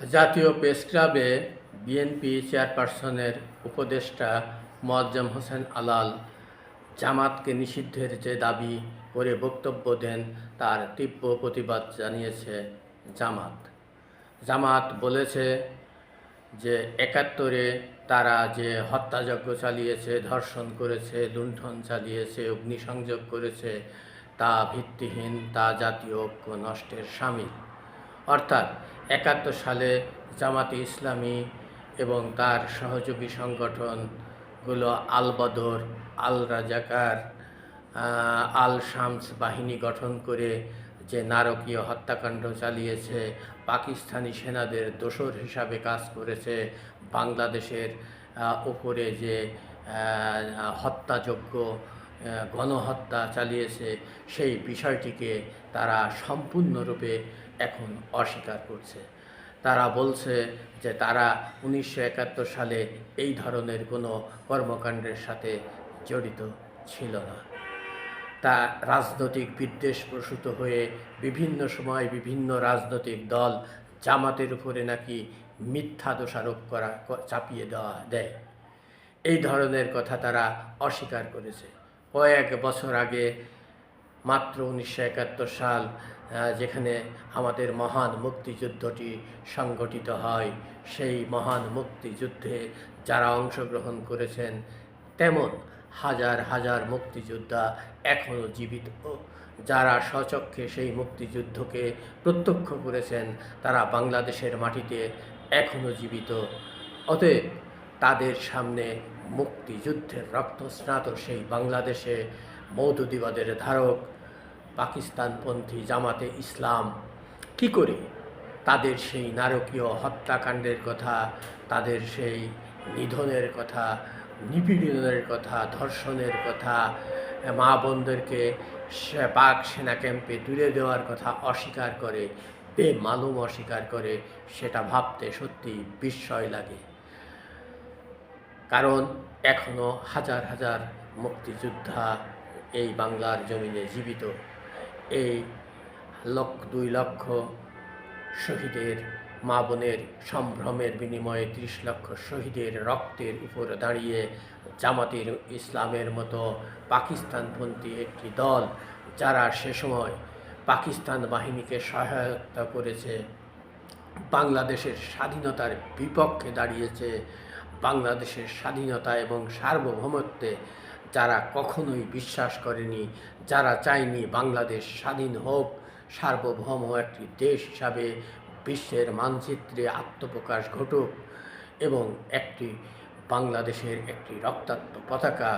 জাতীয় প্রেস ক্লাবে বিএনপি চেয়ারপারসনের উপদেষ্টা মোয়াজ্জেম হোসেন আলাল জামাতকে নিষিদ্ধের যে দাবি করে বক্তব্য দেন, তার তীব্র প্রতিবাদ জানিয়েছে জামাত। জামাত বলেছে যে একাত্তরে তারা যে হত্যাযজ্ঞ চালিয়েছে, ধর্ষণ করেছে, লুণ্ঠন চালিয়েছে, অগ্নিসংযোগ করেছে, তা ভিত্তিহীন, তা জাতীয় ঐক্য নষ্টের সামিল। অর্থাৎ একাত্তর সালে জামাতে ইসলামী এবং তার সহযোগী সংগঠনগুলো আল বদর, আল রাজাকার আল শামস বাহিনী গঠন করে যে নারকীয় হত্যাকাণ্ড চালিয়েছে, পাকিস্তানি সেনাদের দোসর হিসাবে কাজ করেছে, বাংলাদেশের উপরে যে হত্যাযোগ্য গণহত্যা চালিয়েছে, সেই বিষয়টিকে তারা সম্পূর্ণরূপে এখন অস্বীকার করছে। তারা বলছে যে তারা উনিশশো একাত্তর সালে এই ধরনের কোনো কর্মকাণ্ডের সাথে জড়িত ছিল না। তা রাজনৈতিক বিদ্বেষ প্রসূত হয়ে বিভিন্ন সময় বিভিন্ন রাজনৈতিক দল জামাতের উপরে নাকি মিথ্যা দোষারোপ করা, চাপিয়ে দেওয়া দেয়। এই ধরনের কথা তারা অস্বীকার করেছে। কয়েক বছর আগে মাত্র উনিশশো একাত্তর সাল যেখানে আমাদের মহান মুক্তিযুদ্ধটি সংগঠিত হয়। সেই মহান মুক্তিযুদ্ধে যারা অংশগ্রহণ করেছেন, তেমন হাজার হাজার মুক্তিযোদ্ধা এখনও জীবিত। যারা স্বচক্ষে সেই মুক্তিযুদ্ধকে প্রত্যক্ষ করেছেন, তারা বাংলাদেশের মাটিতে এখনও জীবিত। অতএব তাদের সামনে মুক্তিযুদ্ধের রক্তস্নাত সেই বাংলাদেশে মৌদুদিবাদের ধারক পাকিস্তানপন্থী জামাতে ইসলাম। কি করে? তাদের সেই নারকীয় হত্যাকাণ্ডের কথা, তাদের সেই নিধনের কথা, নিপীড়নের কথা, ধর্ষণের কথা, মা বোনদেরকে পাক সেনা ক্যাম্পে তুলে দেওয়ার কথা অস্বীকার করে বে মালুম অস্বীকার করে, সেটা ভাবতে সত্যি বিস্ময় লাগে। কারণ এখনও হাজার হাজার মুক্তিযোদ্ধা এই বাংলার জমিনে জীবিত। এই লক্ষ, দুই লক্ষ শহীদের, মা বোনের সম্ভ্রমের বিনিময়ে ত্রিশ লক্ষ শহীদের রক্তের উপর দাঁড়িয়ে জামাতের ইসলামের মতো পাকিস্তানপন্থী একটি দল যারা সে সময় পাকিস্তান বাহিনীকে সহায়তা করেছে, বাংলাদেশের স্বাধীনতার বিপক্ষে দাঁড়িয়েছে, বাংলাদেশের স্বাধীনতা এবং সার্বভৌমত্বে যারা কখনোই বিশ্বাস করেনি, যারা চায়নি বাংলাদেশ স্বাধীন হোক, সার্বভৌম একটি দেশ হিসাবে বিশ্বের মানচিত্রে আত্মপ্রকাশ ঘটুক এবং একটি বাংলাদেশের একটি রক্তাক্ত পতাকা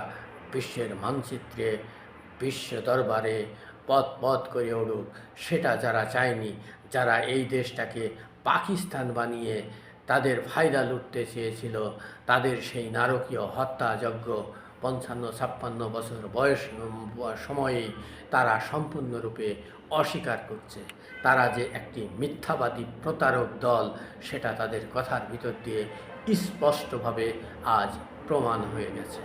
বিশ্বের মানচিত্রে বিশ্ব দরবারে পথ পথ করে উঠুক সেটা যারা চায়নি, যারা এই দেশটাকে পাকিস্তান বানিয়ে তাদের ফায়দা লুটতে চেয়েছিল, তাদের সেই নারকীয় হত্যাযজ্ঞ পঞ্চান্ন, ছাপ্পান্ন বছর বয়স সময়ে তারা সম্পূর্ণরূপে অস্বীকার করছে। তারা যে একটি মিথ্যাবাদী প্রতারক দল, সেটা তাদের কথার ভিতর দিয়ে স্পষ্টভাবে আজ প্রমাণ হয়ে গেছে।